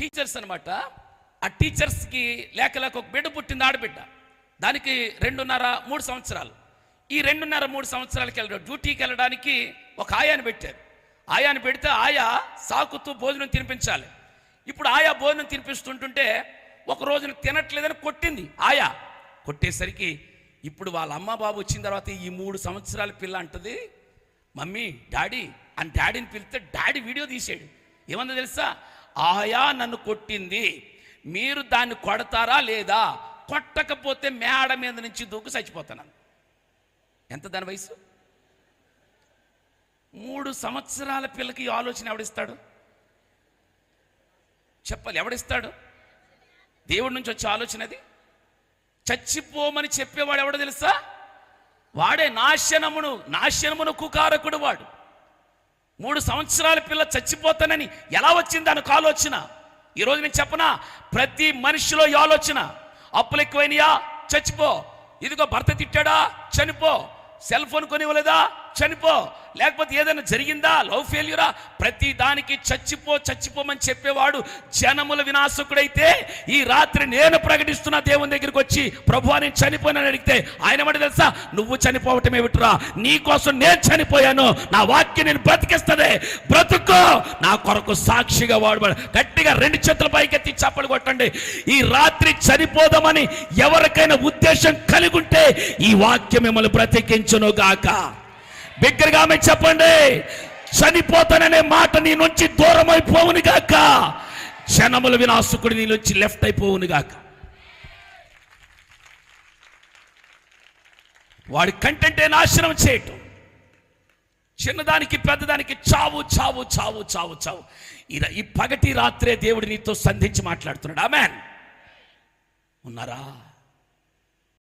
Teachers అనమాట ఆ టీచర్స్కి లేక లేక ఒక బిడ్డ పుట్టింది ఆడబిడ్డ. దానికి రెండున్నర మూడు సంవత్సరాలు. ఈ రెండున్నర మూడు సంవత్సరాలకి వెళ్ళడం డ్యూటీకి వెళ్ళడానికి ఒక ఆయాను పెట్టారు. ఆయాను పెడితే ఆయా సాకుతూ భోజనం తినిపించాలి. ఇప్పుడు ఆయా భోజనం తినిపిస్తుంటుంటే ఒక రోజున తినట్లేదని కొట్టింది ఆయా. కొట్టేసరికి ఇప్పుడు వాళ్ళ అమ్మ బాబు వచ్చిన తర్వాత ఈ మూడు సంవత్సరాల పిల్ల అంటది మమ్మీ డాడీ అని డాడీని పిలిస్తే డాడీ వీడియో తీసాడు. ఏమన్నా తెలుసా? ఆయా నన్ను కొట్టింది. మీరు దాన్ని కొడతారా లేదా? కొట్టకపోతే మేడ మీద నుంచి దూకు చచ్చిపోతాను. ఎంత దాని వయసు? మూడు సంవత్సరాల పిల్లకి ఈ ఆలోచన ఎవడిస్తాడు? చెప్పాలి ఎవడిస్తాడు? దేవుడి నుంచి వచ్చే ఆలోచన అది. చచ్చిపోమని చెప్పేవాడు ఎవడో తెలుసా? వాడే నాశనమును నాశనమును కుకారకుడు వాడు. మూడు సంవత్సరాల పిల్ల చచ్చిపోతానని ఎలా వచ్చింది దానికి ఆలోచన? ఈరోజు నేను చెప్పనా? ప్రతి మనిషిలో ఈ ఆలోచన. అప్పులు ఎక్కువైనయా? చచ్చిపో. ఇదిగో భర్త తిట్టాడా? చనిపో. సెల్ ఫోన్ కొనివ్వలేదా? చనిపో. లేకపోతే ఏదైనా జరిగిందా? లవ్ ఫెయిల్యూరా? ప్రతి దానికి చచ్చిపో చచ్చిపోమని చెప్పేవాడు జనముల వినాశకుడైతే ఈ రాత్రి నేను ప్రకటిస్తున్న దేవుని దగ్గరికి వచ్చి ప్రభు నేను చనిపోయినని అడిగితే ఆయన మాట తెలుసా? నువ్వు చనిపోవటమే విటురా. నీ కోసం నేను చనిపోయాను. నా వాక్యం నేను బ్రతికిస్తుంది. బ్రతుకో. నా కొరకు సాక్షిగా వాడు గట్టిగా రెండు చేతుల పైకి కొట్టండి ఈ రాత్రి చనిపోదామని ఎవరికైనా ఉద్దేశం కలిగి ఉంటే ఈ వాక్యం మిమ్మల్ని బ్రతికించును గాక. బిగ్గరగా ఆమె చెప్పండి చనిపోతాననే మాట నీ నుంచి దూరం అయిపోవును గాక. జనముల వినాశకుడు నీ నుంచి లెఫ్ట్ అయిపోవును గాక. వాడి కంటెంటే నాశనం చేయటం. చిన్నదానికి పెద్దదానికి చావు చావు చావు చావు చావు. ఇలా ఈ పగటి రాత్రే దేవుడు నీతో సంధించి మాట్లాడుతున్నాడు. ఆమెన్. ఉన్నారా?